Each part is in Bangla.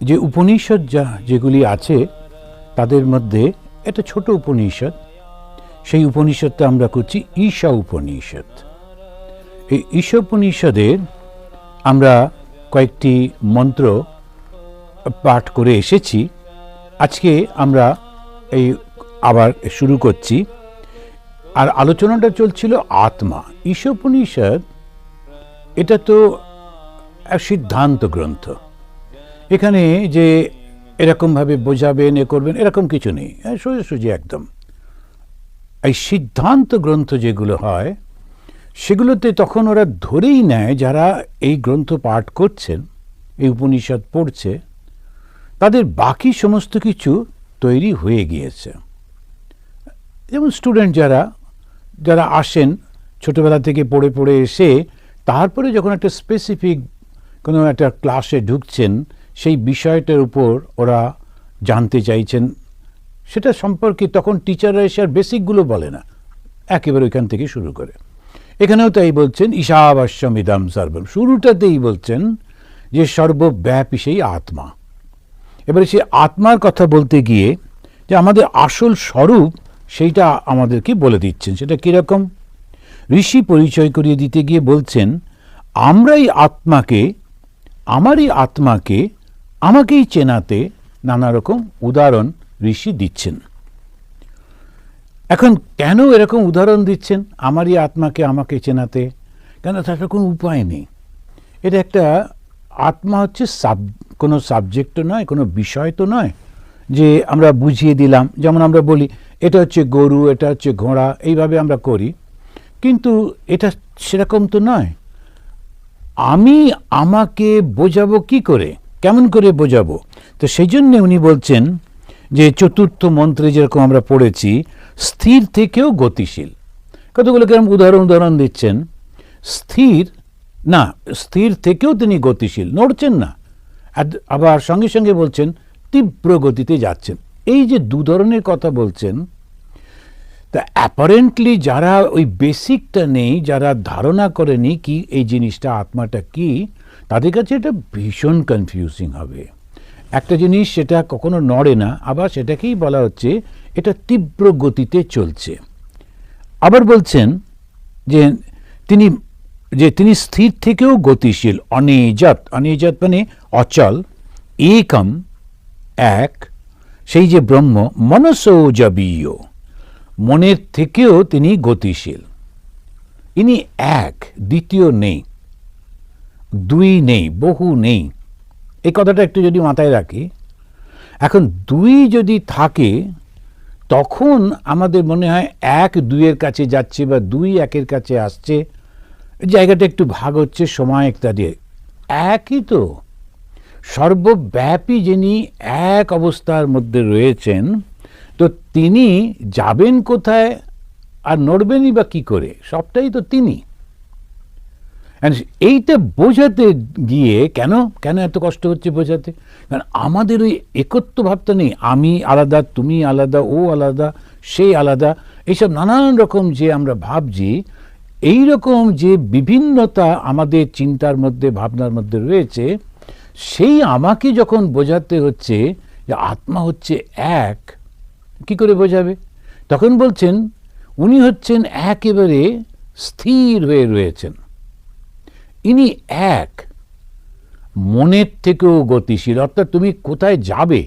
যে উপনিষদ যা যেগুলি আছে, তাদের মধ্যে একটা ছোট উপনিষদ। সেই উপনিষদটা আমরা করছি ঈশা উপনিষদ। এই ঈশা উপনিষদের আমরা কয়েকটি মন্ত্র পাঠ করে এসেছি। আজকে আমরা এই আবার শুরু করছি। আর আলোচনাটা চলছিল আত্মা। ঈশোপনিষদ এটা তো এক সিদ্ধান্ত গ্রন্থ। এখানে যে এরকমভাবে বোঝাবেন এ করবেন এরকম কিছু নেই। হ্যাঁ, সোজাসুজি একদম। এই সিদ্ধান্ত গ্রন্থ যেগুলো হয় সেগুলোতে তখন ওরা ধরেই নেয় যারা এই গ্রন্থ পাঠ করছেন এই উপনিষদ পড়ছে তাদের বাকি সমস্ত কিছু তৈরি হয়ে গিয়েছে। যেমন স্টুডেন্ট যারা যারা আসেন ছোটবেলা থেকে পড়ে পড়ে এসে তারপরে যখন একটা স্পেসিফিক কোনো একটা ক্লাসে ঢুকছেন সেই বিষয়টার উপর ওরা জানতে চাইছেন। সেটা সম্পর্কে তখন টিচাররা এসে আর বেসিকগুলো বলে না। একেবারে ওইখান থেকে শুরু করে। এখানেও তাই বলছেন ঈশাবাস্যমিদাম সর্বম। শুরুটাতেই বলছেন যে, সর্বব্যাপী সেই আত্মা। এবারে সেই আত্মার কথা বলতে গিয়ে যে, আমাদের আসল স্বরূপ সেইটা আমাদেরকে বলে দিচ্ছেন। সেটা কীরকম? ঋষি পরিচয় করিয়ে দিতে গিয়ে বলছেন, আমরাই আত্মাকে, আমারই আত্মাকে আমাকেই চেনাতে নানা রকম উদাহরণ ঋষি দিচ্ছেন। এখন কেন এরকম উদাহরণ দিচ্ছেন? আমারই আত্মাকে আমাকে চেনাতে কেন? তার কোনো উপায় নেই। এটা একটা আত্মা হচ্ছে সাব, কোনো সাবজেক্ট নয়, কোনো বিষয় তো নয় যে আমরা বুঝিয়ে দিলাম। যেমন আমরা বলি, এটা হচ্ছে গরু, এটা হচ্ছে ঘোড়া, এইভাবে আমরা করি। কিন্তু এটা সেরকম তো নয়। আমি আমাকে বোঝাবো কি করে? কেমন করে বোঝাবো? তো সেই জন্য উনি বলছেন যে চতুর্থ মন্ত্রে যেরকম আমরা পড়েছি, স্থির থেকেও গতিশীল। কতগুলো কেরম উদাহরণ উদাহরণ দিচ্ছেন? স্থির, না, স্থির থেকেও তিনি গতিশীল, নড়ছেন না। আবার সঙ্গে সঙ্গে বলছেন, তীব্র গতিতে যাচ্ছেন। এই যে দু ধরনের কথা বলছেন, তা অ্যাপারেন্টলি যারা ওই বেসিকটা নেই, যারা ধারণা করেনি কি এই জিনিসটা আত্মাটা কি তাদের কাছে এটা ভীষণ কনফিউজিং হবে। একটা জিনিস সেটা কখনো নড়ে না, আবার সেটাকেই বলা হচ্ছে এটা তীব্র গতিতে চলছে। আবার বলছেন যে তিনি যে তিনি স্থির থেকেও গতিশীল, অনিজত অনিজত মানে অচল, একম, এক, সেই যে ব্রহ্ম মনসৌজবীয় মনের থেকেও তিনি গতিশীল। ইনি এক, দ্বিতীয় নেই। দুই নেই, বহু নেই। এই কথাটা একটু যদি মাথায় রাখি, এখন দুই যদি থাকে, তখন আমাদের মনে হয় এক দুইয়ের কাছে যাচ্ছে বা দুই একের কাছে আসছে, জায়গাটা একটু ভাগ হচ্ছে, সময় দিয়ে একই তো, সর্বব্যাপী যিনি এক অবস্থার মধ্যে রয়েছেন, তো তিনি যাবেন কোথায় আর নড়বেনই বা কী করে? সবটাই তো তিনি। এইটা বোঝাতে গিয়ে কেন কেন এত কষ্ট হচ্ছে বোঝাতে? কারণ আমাদের ওই একত্ব ভাবটা নেই, আমি আলাদা, তুমি আলাদা, ও আলাদা, সে আলাদা, এইসব নানান রকম যে আমরা ভাবছি এই রকম যে বিভিন্নতা আমাদের চিন্তার মধ্যে, ভাবনার মধ্যে রয়েছে, সেই আমাকে যখন বোঝাতে হচ্ছে যে আত্মা হচ্ছে এক, কি করে বোঝাবে? তখন বলছেন, উনি হচ্ছেন একেবারে স্থির হয়ে রয়েছেন। ইনি এক। মনের থেকেও গতিশীল। অর্থাৎ তুমি কোথায় যাবে,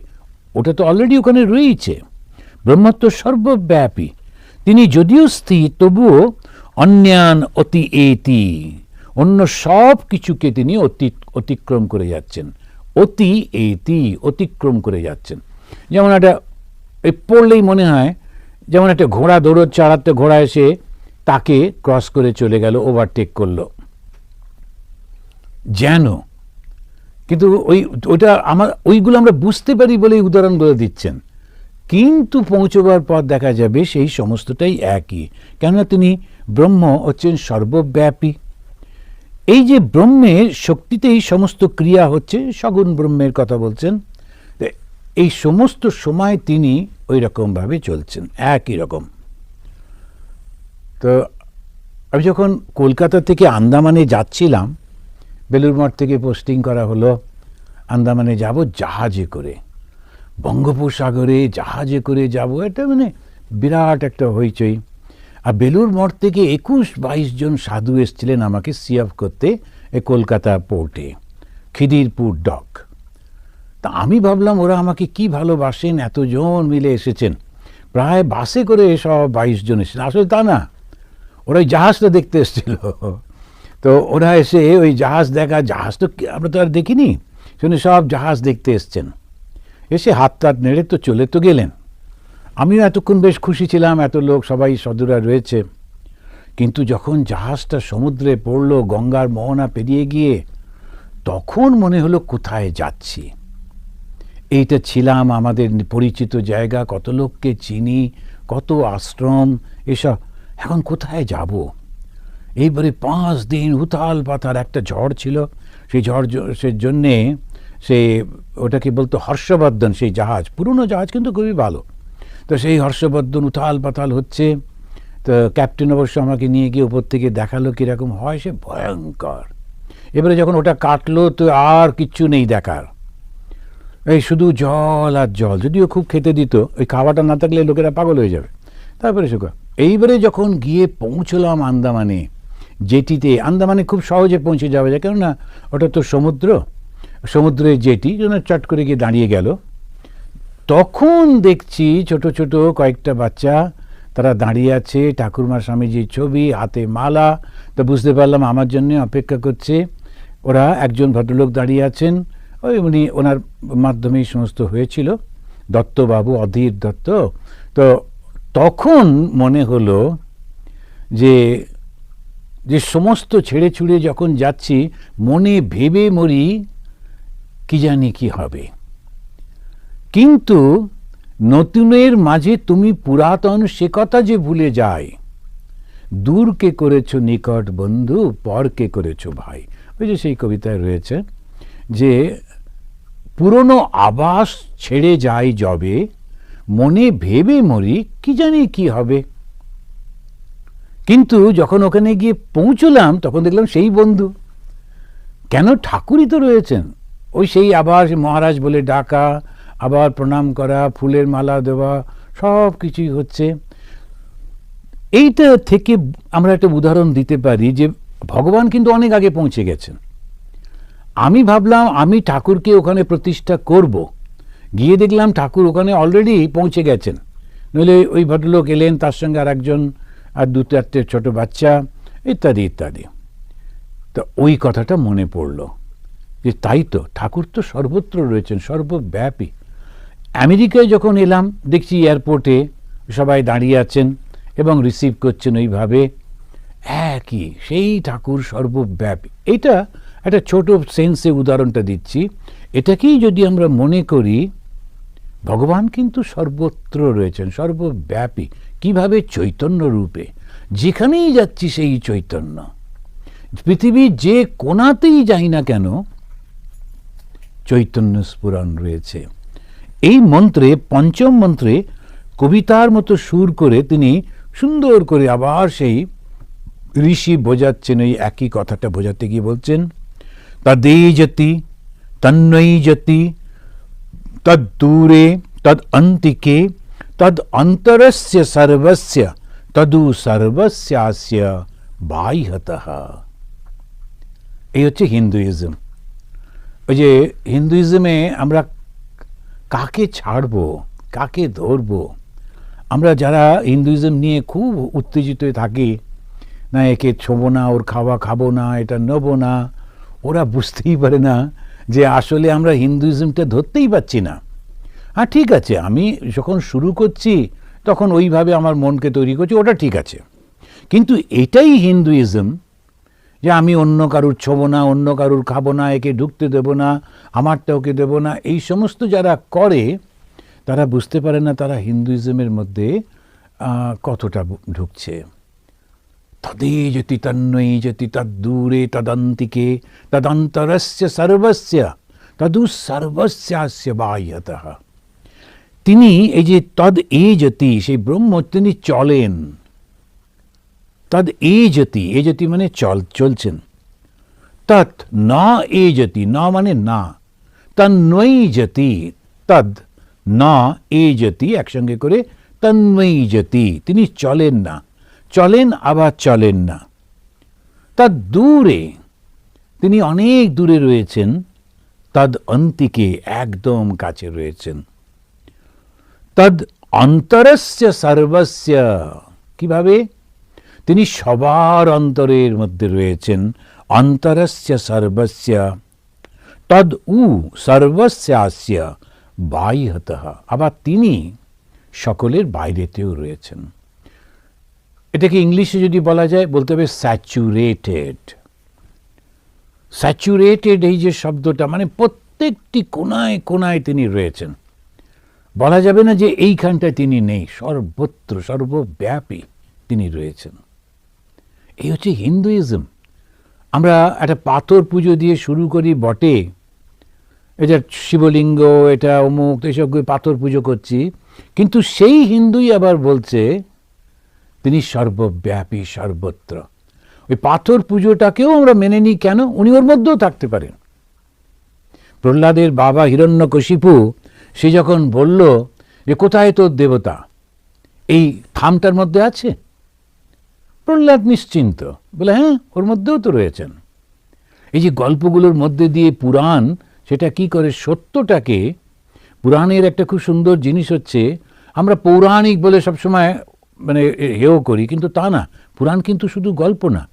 ওটা তো অলরেডি ওখানে রয়েছে ব্রহ্মত্ব সর্বব্যাপী। তিনি যদিও স্থির, তবুও অন্যান অতি এতি। অন্য সব কিছুকে তিনি অতি, অতিক্রম করে যাচ্ছেন। অতি এতি, অতিক্রম করে যাচ্ছেন। যেমন একটা, এই পড়লেই মনে হয়, যেমন একটা ঘোড়া আর একটা ঘোড়া এসে তাকে ক্রস করে চলে গেল ওভারটেক করল। যেন। কিন্তু ওই, ওইটা আমার, ওইগুলো আমরা বুঝতে পারি বলে উদাহরণগুলো দিচ্ছেন। কিন্তু পৌঁছবার পর দেখা যাবে সেই সমস্তটাই একই। কেননা তিনি ব্রহ্ম হচ্ছেন সর্বব্যাপী। এই যে ব্রহ্মের শক্তিতেই সমস্ত ক্রিয়া হচ্ছে, সগুণ ব্রহ্মের কথা বলছেন এই সমস্ত সময় তিনি ওই রকমভাবে চলছেন, একই রকম। তো আমি যখন কলকাতা থেকে আন্দামানে যাচ্ছিলাম বেলুর মঠ থেকে পোস্টিং করা হলো আন্দামানে যাব জাহাজে করে। বঙ্গোপসাগরে জাহাজে করে যাব, এটা মানে বিরাট একটা হইচই। আর বেলুর মঠ থেকে একুশ বাইশ জন সাধু এসছিলেন আমাকে সিয়াফ করতে এ কলকাতা পোর্টে খিদিরপুর ডক তা আমি ভাবলাম ওরা আমাকে কি ভালোবাসেন, এতজন মিলে এসেছেন। প্রায় বাসে করে সব বাইশ জন এসেছেন। আসলে তা না, ওরা ওই জাহাজটা দেখতে এসেছিল। তো ওরা এসে ওই জাহাজ দেখা, জাহাজ তো আমরা তো আর দেখিনি। শুনে সব জাহাজ দেখতে এসছেন। এসে হাত টাত নেড়ে তো চলে তো গেলেন। আমিও এতক্ষণ বেশ খুশি ছিলাম, এত লোক সবাই সদুরা রয়েছে। কিন্তু যখন জাহাজটা সমুদ্রে পড়ল, গঙ্গার মোহনা পেরিয়ে গিয়ে, তখন মনে হলো কোথায় যাচ্ছি। এইটা ছিলাম আমাদের পরিচিত জায়গা, কত লোককে চিনি, কত আশ্রম, এসব। এখন কোথায় যাব? এইবারে পাঁচ দিন উথাল পাতার একটা ঝড় ছিল। সেই ঝড় সে জন্যে সে ওটাকে বলতো হর্ষবর্ধন, সেই জাহাজ। পুরনো জাহাজ কিন্তু খুবই ভালো। তো সেই হর্ষবর্ধন উথাল পাতাল হচ্ছে। তো ক্যাপ্টেন অবশ্য আমাকে নিয়ে গিয়ে উপর থেকে দেখাল কীরকম হয়, সে ভয়ঙ্কর। এবারে যখন ওটা কাটলো, তো আর কিচ্ছু নেই দেখার। এই শুধু জল আর জল, যদিও খুব খেতে দিত, ওই খাওয়াটা না থাকলে লোকেরা পাগল হয়ে যাবে। তারপরে সে এইবারে যখন গিয়ে পৌঁছলাম আন্দামানে জেটিতে আন্দামানে খুব সহজে পৌঁছে যাওয়া যায়, কেননা ওটা তো সমুদ্র। সমুদ্রের জেটি, যেন চট করে গিয়ে দাঁড়িয়ে গেল। তখন দেখছি ছোট ছোট কয়েকটা বাচ্চা, তারা দাঁড়িয়ে আছে ঠাকুরমা স্বামীজির ছবি, হাতে মালা। তো বুঝতে পারলাম আমার জন্য অপেক্ষা করছে। ওরা একজন ভদ্রলোক দাঁড়িয়ে আছেন। ওই উনি, ওনার মাধ্যমেই সমস্ত হয়েছিল। দত্তবাবু, অধীর দত্ত। তো তখন মনে হলো যে যে সমস্ত ছেড়ে ছুড়ে যখন যাচ্ছি, মনে ভেবে মরি কি জানি কি হবে। কিন্তু নতুনের মাঝে তুমি পুরাতন সে কথা যে ভুলে যায়, দূরকে করেছ নিকট বন্ধু, পরকে করেছ ভাই। ওই যে সেই কবিতায় রয়েছে যে, পুরনো আবাস ছেড়ে যায় যবে, মনে ভেবে মরি কি জানি কি হবে। কিন্তু যখন ওখানে গিয়ে পৌঁছলাম, তখন দেখলাম সেই বন্ধু। কেন ঠাকুরই তো রয়েছেন? ওই সেই আবার মহারাজ বলে ডাকা, আবার প্রণাম করা, ফুলের মালা দেওয়া, সব কিছুই হচ্ছে। এইটা থেকে আমরা একটা উদাহরণ দিতে পারি যে ভগবান কিন্তু অনেক আগে পৌঁছে গেছেন। আমি ভাবলাম, আমি ঠাকুরকে ওখানে প্রতিষ্ঠা করব। গিয়ে দেখলাম ঠাকুর ওখানে অলরেডি পৌঁছে গেছেন। নইলে ওই ভদ্রলোক এলেন, তার সঙ্গে আর একজন আর দু চারটে ছোট বাচ্চা, ইত্যাদি ইত্যাদি। তো ওই কথাটা মনে পড়ল যে তাই তো, ঠাকুর তো সর্বত্র রয়েছেন, সর্বব্যাপী। আমেরিকায় যখন এলাম, দেখছি এয়ারপোর্টে সবাই দাঁড়িয়ে আছেন এবং রিসিভ করছেন ওইভাবে, একই, সেই ঠাকুর সর্বব্যাপী। এটা একটা ছোট সেন্সে উদাহরণটা দিচ্ছি। এটাকেই যদি আমরা মনে করি, ভগবান কিন্তু সর্বত্র রয়েছেন, সর্বব্যাপী। কীভাবে চৈতন্য রূপে? যেখানেই যাচ্ছি সেই চৈতন্য। পৃথিবীর যে কোনাতেই যাই না কেন, চৈতন্য স্ফুরণ রয়েছে। এই মন্ত্রে, পঞ্চম মন্ত্রে কবিতার মতো সুর করে তিনি সুন্দর করে আবার সেই ঋষি বোঝাচ্ছেন, ওই একই কথাটা বোঝাতে গিয়ে বলছেন তদেই যতি তন্নৈ যতি, তদ্দূরে তদ অন্তিকে তদ অন্তরস্য সর্বস্য তদু সর্বস্যাস্য বাহ্যতঃ এই হচ্ছে হিন্দুইজম ওই যে হিন্দুইজমে আমরা কাকে ছাড়বো কাকে ধরবো আমরা যারা হিন্দুইজম নিয়ে খুব উত্তেজিত থাকি না একে ছোবো না ওর খাওয়া খাব না এটা নেব না ওরা বুঝতেই পারে না যে আসলে আমরা হিন্দুইজমটা ধরতেই পারছি না হ্যাঁ ঠিক আছে, আমি যখন শুরু করছি, তখন ওইভাবে আমার মনকে তৈরি করছি, ওটা ঠিক আছে। কিন্তু এটাই হিন্দুইজম, যে আমি অন্য কারুর ছোবো না, অন্য কারুর খাব না, একে ঢুকতে দেবো না, আমারটা ওকে দেবো না, এই সমস্ত যারা করে, তারা বুঝতে পারে না তারা হিন্দুইজমের মধ্যে কতটা ঢুকছে। তদে যতি তন্নৈ যতি তদ্দূরে তদন্তিকে, তদন্তরস্য সর্বস্য, তদু সর্বস্যাস্য বাহ্যতঃ। তিনি এই যে তদ এ যতি, সেই ব্রহ্ম তিনি চলেন। তদ এ যতি এ যতি মানে চল, চলছেন। তৎ ন এ যতি, ন মানে না। তন্ময়ী যতি, তদ না এ যতি, একসঙ্গে করে তন্ময়ী যতি, তিনি চলেন না। চলেন আবার চলেন না। তার দূরে, তিনি অনেক দূরে রয়েছেন, তদ অন্তিকে একদম কাছে রয়েছেন। তদ অন্তরস্য সর্বস্য। কীভাবে? তিনি সবার অন্তরের মধ্যে রয়েছেন। অন্তরস্য সর্বস্য। তদ উ সর্বস্যাস্য বাহ্যত আবার তিনি সকলের বাইরেতেও রয়েছেন। এটাকে ইংলিশে যদি বলা যায়, বলতে হবে স্যাচুরেটেড। স্যাচুরেটেড এই যে শব্দটা মানে প্রত্যেকটি কোনায় কোনায় তিনি রয়েছেন। বলা যাবে না যে এইখানটায় তিনি নেই, সর্বত্র, সর্বব্যাপী তিনি রয়েছেন। এই হচ্ছে হিন্দুইজম। আমরা একটা পাথর পুজো দিয়ে শুরু করি বটে। এটা শিবলিঙ্গ, এটা অমুক, এসব পাথর পুজো করছি। কিন্তু সেই হিন্দুই আবার বলছে, তিনি সর্বব্যাপী, সর্বত্র। ওই পাথর পুজোটাকেও আমরা মেনে নিই কেন? উনি ওর মধ্যেও থাকতে পারেন। প্রহ্লাদের বাবা হিরণ্যকশিপু সে যখন বলল যে, কোথায় তোর দেবতা? এই থামটার মধ্যে আছে? প্রহ্লাদ নিশ্চিন্ত। বলে হ্যাঁ ওর মধ্যেও তো রয়েছেন। এই যে গল্পগুলোর মধ্যে দিয়ে পুরাণ, সেটা কি করে সত্যটাকে, পুরাণের একটা খুব সুন্দর জিনিস হচ্ছে, আমরা পৌরাণিক বলে সবসময় মানে হেও করি, কিন্তু তা না। পুরাণ কিন্তু শুধু গল্প না।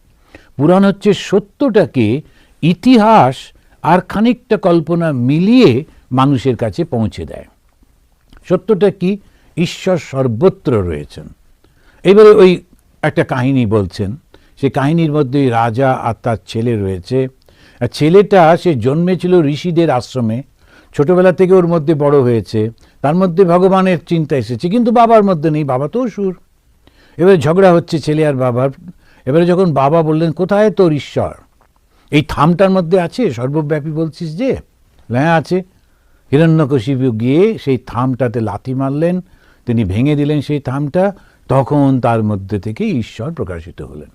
পুরাণ হচ্ছে সত্যটাকে ইতিহাস আর খানিকটা কল্পনা মিলিয়ে মানুষের কাছে পৌঁছে দেয়। সত্যটা কি? ঈশ্বর সর্বত্র রয়েছেন। এবারে ওই একটা কাহিনী বলছেন সেই কাহিনীর মধ্যে রাজা আর তার ছেলে রয়েছে। আর ছেলেটা, সে জন্মেছিল ঋষিদের আশ্রমে, ছোটবেলা থেকে ওর মধ্যে বড় হয়েছে, তার মধ্যে ভগবানের চিন্তা এসেছে, কিন্তু বাবার মধ্যে নেই, বাবা তো সুর এবারে ঝগড়া হচ্ছে ছেলে আর বাবার। এবারে যখন বাবা বললেন, কোথায় তোর ঈশ্বর? এই থামটার মধ্যে আছে, সর্বব্যাপী বলছিস যে? হ্যাঁ আছে। হিরণ্যকশিপু গিয়ে সেই থামটাতে লাথি মারলেন, তিনি ভেঙে দিলেন সেই থামটা, তখন তার মধ্যে থেকে ঈশ্বর প্রকাশিত হলেন।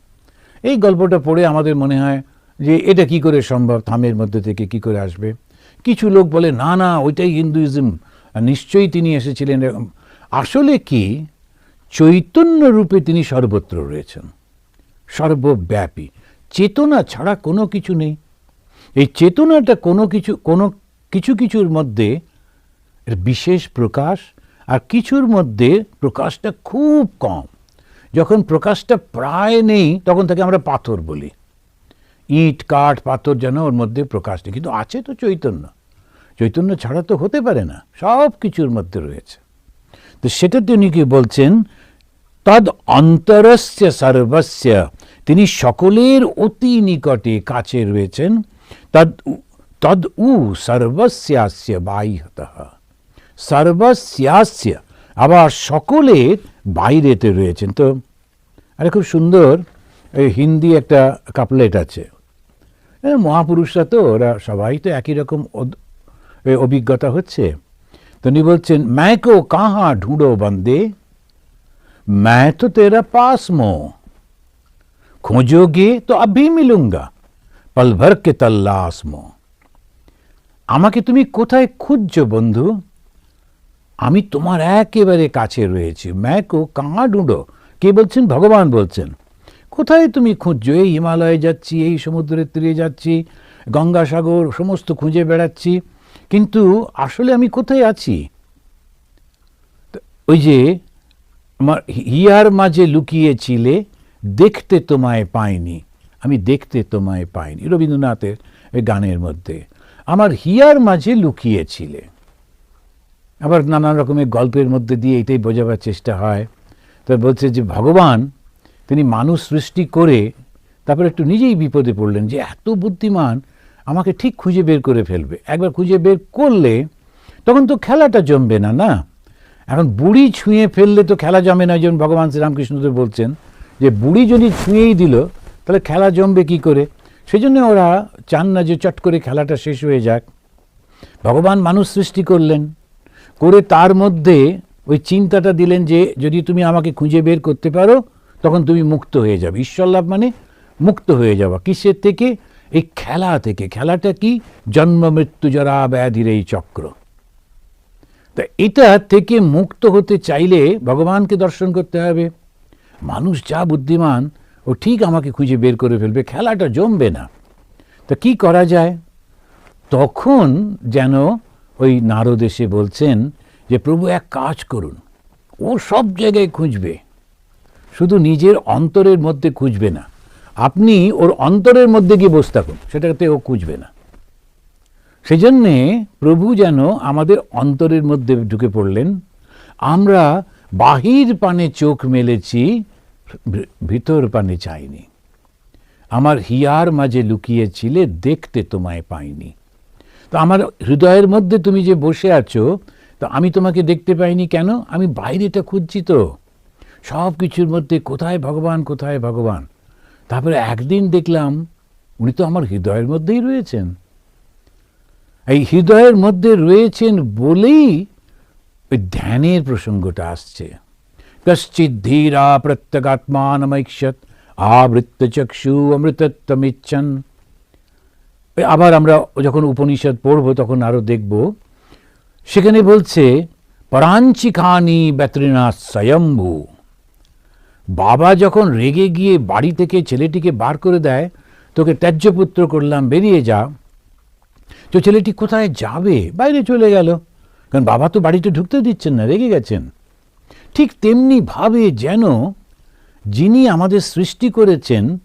এই গল্পটা পড়ে আমাদের মনে হয় যে এটা কি করে সম্ভব, থামের মধ্যে থেকে কি করে আসবে? কিছু লোক বলে, না না, ওইটাই হিন্দুইজম। নিশ্চয়ই তিনি এসেছিলেন। আসলে কি? চৈতন্য রূপে তিনি সর্বত্র রয়েছেন। সর্বব্যাপী। চেতনা ছাড়া কোনো কিছু নেই। এই চেতনাটা কোনো কিছু, কোনো কিছু কিছুর মধ্যে বিশেষ প্রকাশ আর কিছুর মধ্যে প্রকাশটা খুব কম। যখন প্রকাশটা প্রায় নেই, তখন তাকে আমরা পাথর বলি। ইট, কাঠ, পাথর যেন ওর মধ্যে প্রকাশ নেই। কিন্তু আছে তো চৈতন্য। চৈতন্য ছাড়া তো হতে পারে না, সব কিছুর মধ্যে রয়েছে। তো সেটা তিনি কি বলছেন? তদ অন্তরস্য সর্বস্য। তিনি সকলের অতি নিকটে কাছে রয়েছেন। তদ তদ উ সর্বস্যাস্য বাহ্যত সর্বস্যাস্য আবার সকলের বাইরেতে রয়েছেন তো আরে খুব সুন্দর এই হিন্দি একটা কাপলেট আছে এ, মহাপুরুষরা তো ওরা সবাই তো একই রকম অদ- এ, অভিজ্ঞতা হচ্ছে তো উনি বলছেন ম্যাকো কাহা ঢুঁড়ো বন্দে मैं तो तेरा पास मो खोजोगे तो अभी मिलूंगा पल भर के तल्लास मो আমাকে তুমি কোথায় খুঁজছো, বন্ধু? আমি তোমার একেবারে কাছে রয়েছি। ম্যাকো কাঁ ডুডো। কে বলছেন? ভগবান বলছেন। কোথায় তুমি খুঁজছো? এই হিমালয়ে যাচ্ছি, এই সমুদ্রের তীরে যাচ্ছি, গঙ্গাসাগর, সমস্ত খুঁজে বেড়াচ্ছি। কিন্তু আসলে আমি কোথায় আছি? ওই যে, আমার হিয়ার মাঝে লুকিয়েছিলে, দেখতে তোমায় পাইনি। আমি দেখতে তোমায় পাইনি। রবীন্দ্রনাথের গানের মধ্যে। আমার হিয়ার মাঝে লুকিয়েছিলে। আবার নানান রকমের গল্পের মধ্যে দিয়ে এটাই বোঝাবার চেষ্টা হয়। তো বলছে যে, ভগবান, তিনি মানুষ সৃষ্টি করে তারপর একটু নিজেই বিপদে পড়লেন যে, এত বুদ্ধিমান, আমাকে ঠিক খুঁজে বের করে ফেলবে। একবার খুঁজে বের করলে তখন তো খেলাটা জমবে না না? এখন বুড়ি ছুঁয়ে ফেললে তো খেলা জমে না, যেমন ভগবান শ্রীরামকৃষ্ণদেব বলছেন। যে, বুড়ি যদি ছুঁয়েই দিল, তাহলে খেলা জমবে কি করে? সেই জন্য ওরা চান না যে চট করে খেলাটা শেষ হয়ে যাক। ভগবান মানুষ সৃষ্টি করলেন, করে তার মধ্যে ওই চিন্তাটা দিলেন যে যদি তুমি আমাকে খুঁজে বের করতে পারো, তখন তুমি মুক্ত হয়ে যাবে। ঈশ্বর লাভ মানে মুক্ত হয়ে যাওয়া। কিসের থেকে? এই খেলা থেকে। খেলাটা কি? জন্ম, মৃত্যু, জরা, ব্যাধির এই চক্র। তা এটা থেকে মুক্ত হতে চাইলে ভগবানকে দর্শন করতে হবে। মানুষ যা বুদ্ধিমান ও ঠিক আমাকে খুঁজে বের করে ফেলবে, খেলাটা জমবে না। তা কি করা যায়? তখন যেন ওই নারদ এসে বলছেন যে, প্রভু, এক কাজ করুন। ও সব জায়গায় খুঁজবে। শুধু নিজের অন্তরের মধ্যে খুঁজবে না। আপনি ওর অন্তরের মধ্যে গিয়ে বসে থাকুন। সেটাতে ও খুঁজবে না। সেজন্যে প্রভু যেন আমাদের অন্তরের মধ্যে ঢুকে পড়লেন। আমরা বাহির পানে চোখ মেলেছি ভিতর পানে চাইনি। আমার হিয়ার মাঝে লুকিয়েছিলে দেখতে তোমায় পাইনি। তো আমার হৃদয়ের মধ্যে তুমি যে বসে আছো, তো আমি তোমাকে দেখতে পাইনি কেন? আমি বাইরেটা খুঁজছি তো। সব কিছুর মধ্যে কোথায় ভগবান কোথায় ভগবান? তারপরে একদিন দেখলাম উনি তো আমার হৃদয়ের মধ্যেই রয়েছেন। এই হৃদয়ের মধ্যে রয়েছেন বলেই ওই ধ্যানের প্রসঙ্গটা আসছে। ধীরা প্রত্যগাত্মানমৈক্ষত আবৃত্ত চক্ষু অমৃতত্বমিচ্ছন আবার আমরা যখন উপনিষদ পড়ব, তখন আরও দেখব। সেখানে বলছে, পরাঞ্চিখানি ব্যতৃণা স্বয়ম্ভু। বাবা যখন রেগে গিয়ে বাড়ি থেকে ছেলেটিকে বার করে দেয়, তোকে ত্যায্যপুত্র করলাম, বেরিয়ে যা। তো ছেলেটি কোথায় যাবে? বাইরে চলে গেল। কারণ বাবা তো বাড়িতে ঢুকতে দিচ্ছেন না, রেগে গেছেন। ঠিক তেমনি ভাবে যেন যিনি আমাদের সৃষ্টি করেছেন,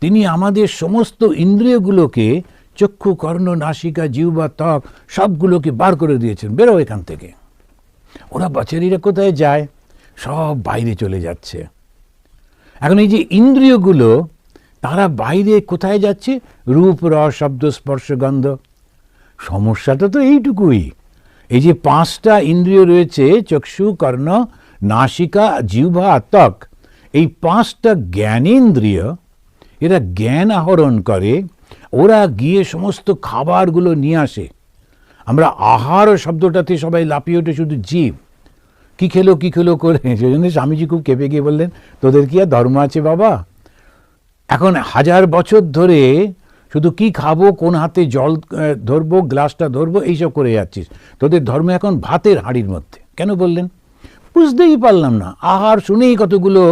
তিনি আমাদের সমস্ত ইন্দ্রিয়গুলোকে, চক্ষু, কর্ণ, নাসিকা, জিহ্বা, ত্বক সবগুলোকে বার করে দিয়েছেন। বেরো এখান থেকে। ওরা বাচারিরা কোথায় যায়? সব বাইরে চলে যাচ্ছে। এখন এই যে ইন্দ্রিয়গুলো, তারা বাইরে কোথায় যাচ্ছে? রূপ, রস, শব্দ, স্পর্শ, গন্ধ। সমস্যাটা তো এইটুকুই। এই যে পাঁচটা ইন্দ্রিয় রয়েছে, চক্ষু, কর্ণ নাসিকা, জিহ্বা ত্বক এই পাঁচটা জ্ঞানেন্দ্রিয়, এরা জ্ঞান আহরণ করে, ওরা গিয়ে সমস্ত খাবারগুলো নিয়ে আসে। আমরা আহার শব্দটাতে সবাই লাপিয়ে ওঠে শুধু জীব। কি খেলো কি খেলো করে? সেই জন্য স্বামীজি খুব কেঁপে গিয়ে বললেন, তোদের কি আর ধর্ম আছে বাবা? এখন হাজার বছর ধরে শুধু কি খাব, কোন হাতে জল ধরবো, গ্লাসটা ধরবো, এইসব করে যাচ্ছিস। তোদের ধর্ম এখন ভাতের হাঁড়ির মধ্যে। কেন বললেন? বুঝতেই পারলাম না। আহার শুনেই কতগুলো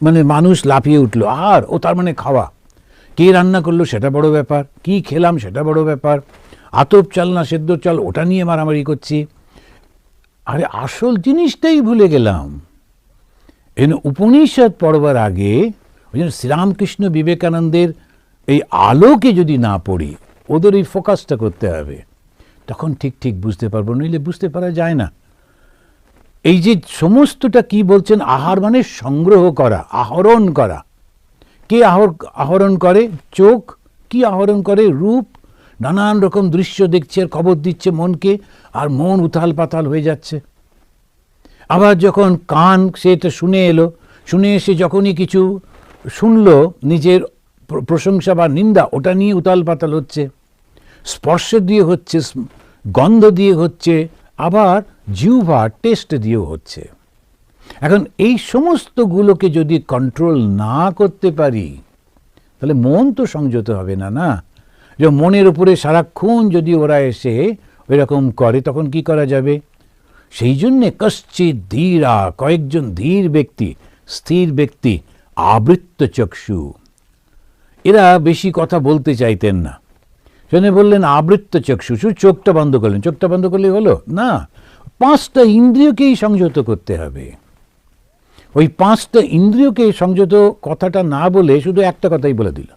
মানে মানুষ লাফিয়ে উঠল। আহার, ও তার মানে খাওয়া। কে রান্না করল সেটা বড় ব্যাপার, কি খেলাম সেটা বড় ব্যাপার। আতপ চাল না সেদ্ধ চাল, ওটা নিয়ে মারামারি করছি। আরে আসল জিনিসটাই ভুলে গেলাম। জন্য উপনিষদ পড়বার আগে ওই জন্য শ্রীরামকৃষ্ণ বিবেকানন্দের এই আলোকে যদি না পড়ি, ওদের এই ফোকাসটা করতে হবে। তখন ঠিক ঠিক বুঝতে পারব, নইলে বুঝতে পারা যায় না। এই যে সমস্তটা কি বলছেন, আহার মানে সংগ্রহ করা, আহরণ করা। কে আহর, আহরণ করে? চোখ। কি আহরণ করে? রূপ। নানান রকম দৃশ্য দেখছে, আর খবর দিচ্ছে মনকে, আর মন উথাল পাতাল হয়ে যাচ্ছে। আবার যখন কান সে এটা শুনে এলো, শুনে এসে যখনই কিছু শুনলো, নিজের প্রশংসা বা নিন্দা, ওটা নিয়ে উতাল পাতাল হচ্ছে। স্পর্শ দিয়ে হচ্ছে গন্ধ দিয়ে হচ্ছে। আবার জিহ্বা টেস্ট দিয়েও হচ্ছে। এখন এই সমস্তগুলোকে যদি কন্ট্রোল না করতে পারি, তাহলে মন তো সংযত হবে না না? যে মনের উপরে সারাক্ষণ যদি ওরা এসে ওইরকম করে, তখন কি করা যাবে? সেই জন্যে কশ্চিৎ ধীরা কয়েকজন ধীর ব্যক্তি, স্থির ব্যক্তি, আবৃত্ত চক্ষু, এরা বেশি কথা বলতে চাইতেন না। সেখানে বললেন, আবৃত্ত চক্ষু চোখটা বন্ধ করলেন। চোখটা বন্ধ করলে হলো? না। পাঁচটা ইন্দ্রিয়কেই সংযত করতে হবে। ওই পাঁচটা ইন্দ্রিয়কে সংযত কথাটা না বলে শুধু একটা কথাই বলে দিল।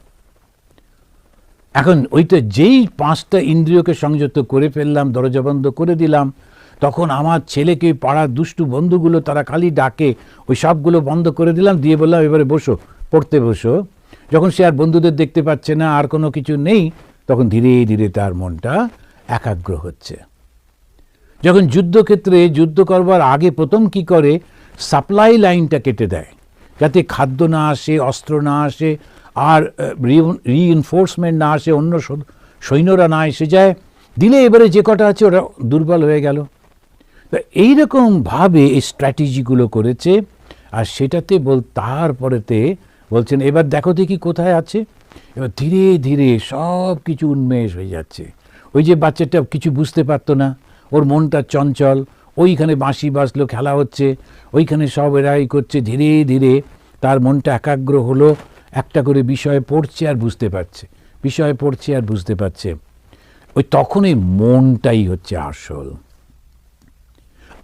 এখন ওইটা যেই পাঁচটা ইন্দ্রিয়কে সংযত করে ফেললাম, দরজা বন্ধ করে দিলাম, তখন আমার ছেলেকে, পাড়ার দুষ্টু বন্ধুগুলো তারা খালি ডাকে, ওই সবগুলো বন্ধ করে দিলাম, দিয়ে বললাম, এবারে বসো, পড়তে বসো। যখন সে আর বন্ধুদের দেখতে পাচ্ছে না, আর কোনো কিছু নেই, তখন ধীরে ধীরে তার মনটা একাগ্র হচ্ছে। যখন যুদ্ধক্ষেত্রে যুদ্ধ করবার আগে প্রথম কি করে? সাপ্লাই লাইনটা কেটে দেয়। যাতে খাদ্য না আসে, অস্ত্র না আসে, আর রিইনফোর্সমেন্ট না আসে, অন্য সৈন্যরা না এসে যায়। দিলে এবারে যে কটা আছে, ওরা দুর্বল হয়ে গেল। তো এইরকমভাবে এই স্ট্র্যাটেজিগুলো করেছে, আর সেটাতে বল, তারপরেতে বলছেন, এবার দেখো দেখি কোথায় আছে। এবার ধীরে ধীরে সব কিছু উন্মেষ হয়ে যাচ্ছে। ওই যে বাচ্চাটা কিছু বুঝতে পারতো না। ওর মনটা চঞ্চল, ওইখানে বাঁশি বাজলো, খেলা হচ্ছে, ওইখানে সব এরাই করছে, ধীরে ধীরে তার মনটা একাগ্র হলো, একটা করে বিষয়ে পড়ছে আর বুঝতে পারছে, বিষয়ে পড়ছে আর বুঝতে পারছে। ওই তখনই মনটাই হচ্ছে আসল।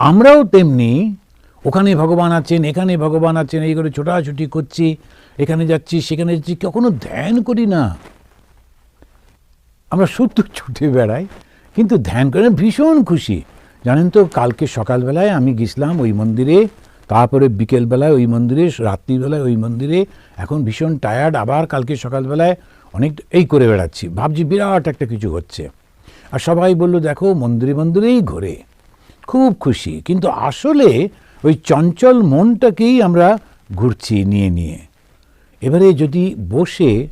আমরাও তেমনি, ওখানে ভগবান আছেন, এখানে ভগবান আছেন, এই করে ছোটাছুটি করছি, এখানে যাচ্ছি, সেখানে যাচ্ছি, কখনো ধ্যান করি না। আমরা শুদ্ধ ছুটে বেড়াই কিন্তু ধ্যান করে ভীষণ খুশি। জানেন তো, কালকে সকালবেলায় আমি গেছিলাম ওই মন্দিরে, তারপরে বিকেলবেলায় ওই মন্দিরে, রাত্রিবেলায় ওই মন্দিরে। এখন ভীষণ টায়ার্ড আবার কালকে সকালবেলায় অনেক এই করে বেড়াচ্ছি। ভাবছি বিরাট একটা কিছু হচ্ছে। আর সবাই বলল, দেখো, মন্দিরে মন্দিরেই ঘোরে। খুব খুশি। কিন্তু আসলে ওই চঞ্চল মনটাকেই আমরা ঘুরছি নিয়ে নিয়ে। এবারে যদি বসে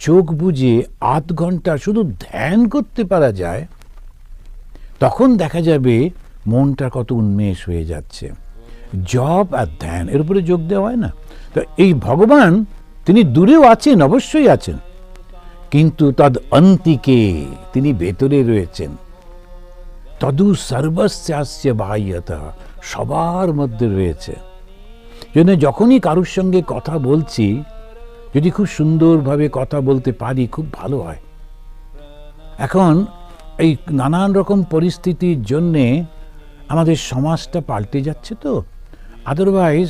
চোখ বুজে আধ ঘণ্টা শুধু ধ্যান করতে পারা যায় তখন দেখা যাবে মনটা কত উন্মেষ হয়ে যাচ্ছে। জব আর ধ্যান, এর উপরে যোগ দেওয়া হয় না। তো এই ভগবান, তিনি দূরেও আছেন, অবশ্যই আছেন। কিন্তু তদ অন্তিকে তিনি ভেতরে রয়েছেন। তদু সর্বস্যাস্য বাহ্যতা, সবার মধ্যে রয়েছে। জন্য যখনই কারুর সঙ্গে কথা বলছি, যদি খুব সুন্দরভাবে কথা বলতে পারি, খুব ভালো হয়। এখন এই নানান রকম পরিস্থিতির জন্যে আমাদের সমাজটা পাল্টে যাচ্ছে তো। আদারওয়াইজ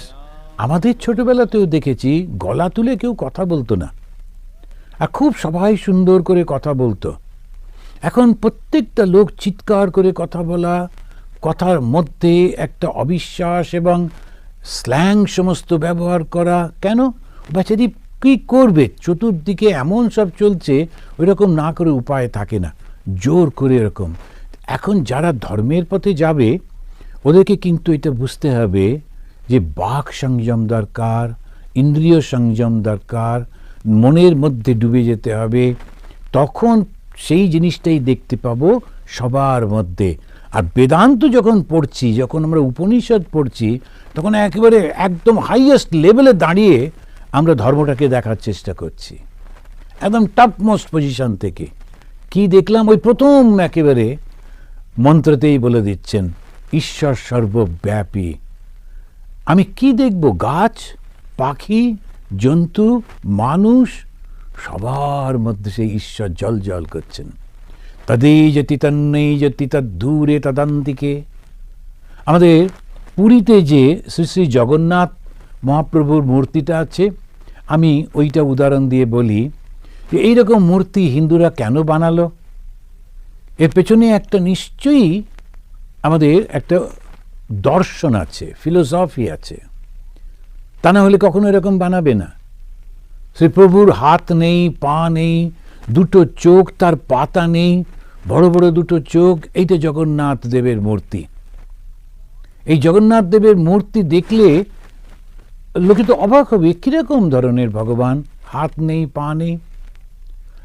আমাদের ছোটবেলাতেও দেখেছি, গলা তুলে কেউ কথা বলতো না। আর খুব সবাই সুন্দর করে কথা বলতো। এখন প্রত্যেকটা লোক চিৎকার করে কথা বলা, কথার মধ্যে একটা অবিশ্বাস এবং স্ল্যাং সমস্ত ব্যবহার করা, কেন? বেচারি কী করবে? চতুর্দিকে এমন সব চলছে ওই রকম না করে উপায় থাকে না। জোর করে এরকম। এখন যারা ধর্মের পথে যাবে, ওদেরকে কিন্তু এটা বুঝতে হবে যে বাক সংযম দরকার, ইন্দ্রিয় সংযম দরকার, মনের মধ্যে ডুবে যেতে হবে। তখন সেই জিনিসটাই দেখতে পাবো সবার মধ্যে। আর বেদান্ত যখন পড়ছি, যখন আমরা উপনিষদ পড়ছি, তখন একেবারে একদম হাইয়েস্ট লেভেলে দাঁড়িয়ে আমরা ধর্মটাকে দেখার চেষ্টা করছি। একদম টপ মোস্ট পজিশন থেকে। কি দেখলাম? ওই প্রথম একেবারে মন্ত্রতেই বলে দিচ্ছেন, ঈশ্বর সর্বব্যাপী। আমি কি দেখব? গাছ, পাখি, জন্তু, মানুষ, সবার মধ্যে সেই ঈশ্বর জল জল করছেন। তদেই যতি তন্নেই যতি তদ্দূরে তদান্তিকে। আমাদের পুরীতে যে শ্রী শ্রী জগন্নাথ মহাপ্রভুর মূর্তিটা আছে, আমি ওইটা উদাহরণ দিয়ে বলি। যে এইরকম মূর্তি হিন্দুরা কেন বানালো? এর পেছনে একটা নিশ্চয়ই আমাদের একটা দর্শন আছে ফিলোসফি আছে। তা না হলে কখনো এরকম বানাবে না। শ্রীপ্রভুর হাত নেই, পা নেই, দুটো চোখ, তার পাতা নেই, বড় বড় দুটো চোখ এইটা জগন্নাথ দেবের মূর্তি। এই জগন্নাথ দেবের মূর্তি দেখলে লোকে তো অবাক হবে, কীরকম ধরনের ভগবান? হাত নেই, পা নেই।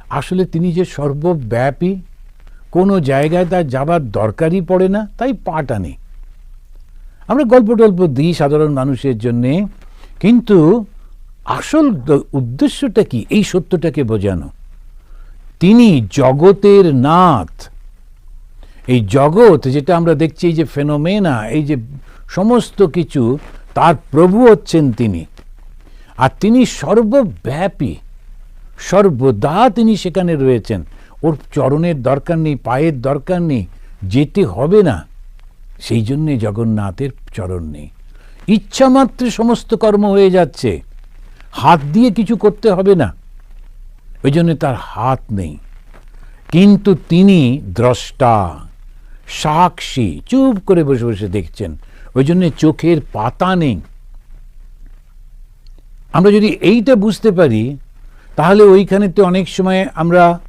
আসলে তিনি যে সর্বব্যাপী, কোনো জায়গায় তার যাবার দরকারই পড়ে না, তাই পাটা নেই আমরা গল্প টল্প দিই সাধারণ মানুষের জন্যে, কিন্তু আসল উদ্দেশ্যটা কি? এই সত্যটাকে বোঝানো। তিনি জগতের নাথ। এই জগৎ যেটা আমরা দেখছি, এই যে ফেনোমেনা, এই যে সমস্ত কিছু, তার প্রভু হচ্ছেন তিনি। আর তিনি সর্বব্যাপী। সর্বদা তিনি সেখানে রয়েছেন। ওর চরণের দরকার নেই, পায়ের দরকার নেই, যেতে হবে না। সেই জন্যে জগন্নাথের চরণ নেই। ইচ্ছা মাত্রে সমস্ত কর্ম হয়ে যাচ্ছে। হাত দিয়ে কিছু করতে হবে না। ওই জন্য তার হাত নেই। কিন্তু তিনি দ্রষ্টা, সাক্ষী, চুপ করে বসে বসে দেখছেন। ওই জন্য চোখের পাতা নেই। আমরা যদি এইটা বুঝতে পারি তাহলে ওইখানে তো অনেক সময় আমরা,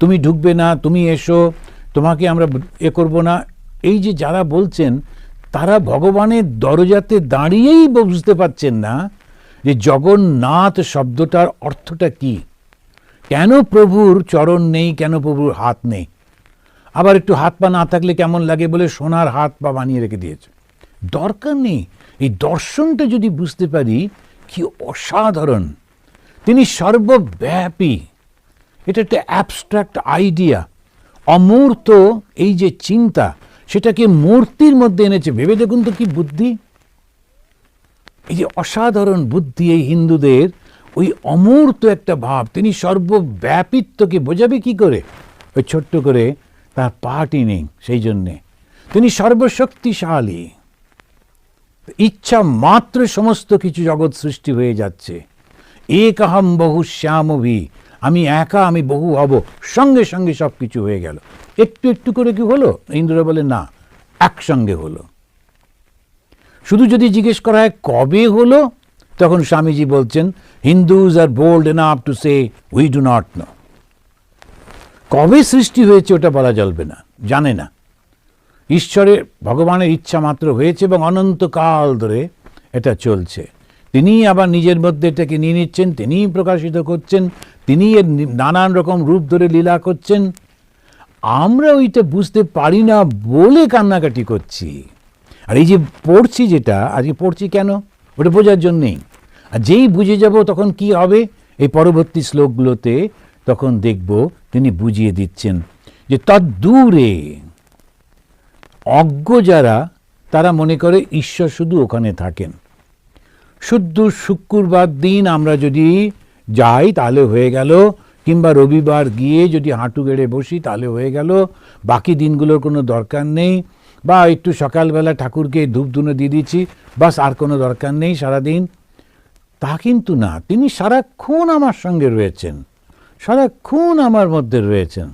তুমি ঢুকবে না, তুমি এসো, তোমাকে আমরা এ করব না। এই যে যারা বলছেন, তারা ভগবানের দরজাতে দাঁড়িয়েই বুঝতে পারছেন না যে জগন্নাথ শব্দটার অর্থটা কি। কেন প্রভুর চরণ নেই, কেন প্রভুর হাত নেই? আবার একটু হাত পা না থাকলে কেমন লাগে বলে সোনার হাত পা বানিয়ে রেখে দিয়েছে। দরকার নেই। এই দর্শনটা যদি বুঝতে পারি, কি অসাধারণ। তিনি সর্বব্যাপী। এটা একটা অ্যাবস্ট্রাক্ট আইডিয়া অমূর্ত এই যে চিন্তা, সেটাকে মূর্তির মধ্যে এনেছে। ভেবে দেখুন তো কি বুদ্ধি। এই যে অসাধারণ বুদ্ধি এই হিন্দুদের, ওই অমূর্ত একটা ভাব। তিনি সর্বব্যাপিত্বকে বোঝাবে কি করে? ওই ছোট্ট করে তার পাটি নেই সেই জন্যে। তিনি সর্বশক্তিশালী। ইচ্ছা মাত্র সমস্ত কিছু জগৎ সৃষ্টি হয়ে যাচ্ছে। এক আহম বহু শ্যামভি, আমি একা, আমি বহু হব। সঙ্গে সঙ্গে সব কিছু হয়ে গেল। একটু একটু করে কি হলো? ইন্দ্র বলে, না, একসঙ্গে হলো। শুধু যদি জিজ্ঞেস করা হয়, কবে হলো? তখন স্বামীজি বলছেন Hindus are bold enough to say we do not know কবে সৃষ্টি হয়েছে ওটা বলা চলবে না, জানে না। ঈশ্বরের, ভগবানের ইচ্ছা মাত্র হয়েছে এবং অনন্তকাল ধরে এটা চলছে। তিনি আবার নিজের মধ্যে এটাকে নিয়ে নিচ্ছেন, তিনিই প্রকাশিত করছেন তিনি এর নানান রকম রূপ ধরে লীলা করছেন। আমরা ওইটা বুঝতে পারি না বলে কান্নাকাটি করছি। আর এই যে পড়ছি যেটা, আজকে পড়ছি কেন? ওটা বোঝার জন্যেই। আর যেই বুঝে যাব তখন কি হবে? এই পরবর্তী শ্লোকগুলোতে তখন দেখব তিনি বুঝিয়ে দিচ্ছেন যে তদ্দূরে অজ্ঞ যারা, তারা মনে করে ঈশ্বর শুধু ওখানে থাকেন। শুদ্ধ শুক্রবার দিন আমরা যদি যাই, তাহলে হয়ে গেল। কিংবা রবিবার গিয়ে যদি হাঁটু গেড়ে বসি, তাহলে হয়ে গেল। বাকি দিনগুলোর কোনো দরকার নেই। বা একটু সকালবেলা ঠাকুরকে ধূপ ধুনো দিয়ে দিচ্ছি, বাস আর কোনো দরকার নেই সারাদিন। তা কিন্তু না, তিনি সারাক্ষণ আমার সঙ্গে রয়েছেন। সারাক্ষণ আমার মধ্যে রয়েছেন।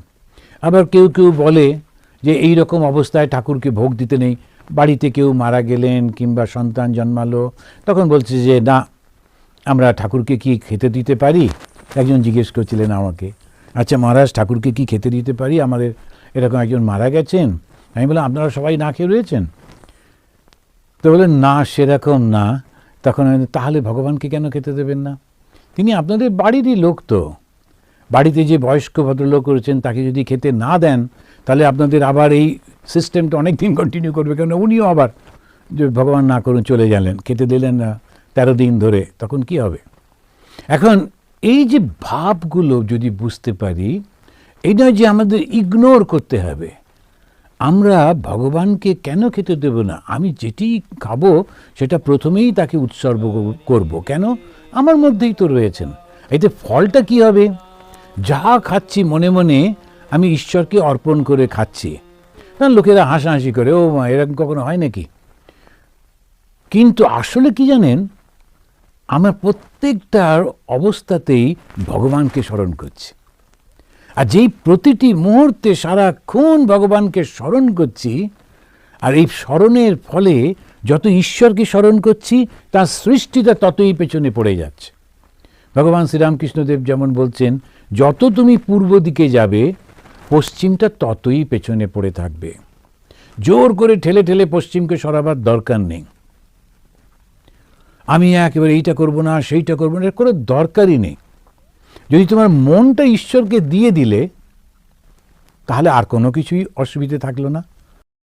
আবার কেউ কেউ বলে যে এই রকম অবস্থায় ঠাকুরকে ভোগ দিতে নেই। বাড়িতে কেউ মারা গেলেন কিংবা সন্তান জন্মালো, তখন বলছে যে, না, আমরা ঠাকুরকে কি খেতে দিতে পারি? একজন জিজ্ঞেস করছিলেন আমাকে। আচ্ছা মহারাজ, ঠাকুরকে কি খেতে দিতে পারি? আমাদের এরকম একজন মারা গেছেন। আমি বললাম, আপনারা সবাই না খেয়ে রয়েছেন? তো বললেন, না, সেরকম না। তখন তাহলে ভগবানকে কেন খেতে দেবেন না? তিনি আপনাদের বাড়িরই লোক তো। বাড়িতে যে বয়স্ক ভদ্রলোক রয়েছেন, তাকে যদি খেতে না দেন, তাহলে আপনাদের আবার এই সিস্টেমটা অনেক দিন কন্টিনিউ করবে। কেন উনিও আবার যে ভগবান না করুন চলে গেলেন, খেতে দিলেন না তেরো দিন ধরে, তখন কি হবে? এখন এই যে ভাবগুলো যদি বুঝতে পারি নয় যে আমাদের ইগনোর করতে হবে। আমরা ভগবানকে কেন খেতে দেব না? আমি যেটি খাব, সেটা প্রথমেই তাকে উৎসর্গ করব। কেন? আমার মধ্যেই তো রয়েছেন। এতে ফলটা কি হবে? যা খাচ্ছি মনে মনে আমি ঈশ্বরকে অর্পণ করে খাচ্ছি। না লোকেরা হাসাহাসি করে, ও এরকম কখনো হয় নাকি? কিন্তু আসলে কি জানেন? আমার প্রত্যেকটার অবস্থাতেই ভগবানকে স্মরণ করছি। আর যেই প্রতিটি মুহূর্তে সারাক্ষণ ভগবানকে স্মরণ করছি, আর এই স্মরণের ফলে যত ঈশ্বরকে স্মরণ করছি, তার সৃষ্টিটা ততই পেছনে পড়ে যাচ্ছে। ভগবান শ্রীরামকৃষ্ণদেব যেমন বলছেন যত তুমি পূর্ব দিকে যাবে, পশ্চিমটা ততই পেছনে পড়ে থাকবে। জোর করে ঠেলে ঠেলে পশ্চিমকে সরাবার দরকার নেই। আমি একেবারে এইটা করব না, সেইটা করব না কোনো দরকারই নেই। যদি তোমার মনটা ঈশ্বরকে দিয়ে দিলে, তাহলে আর কোনো কিছুই অসুবিধে থাকল না।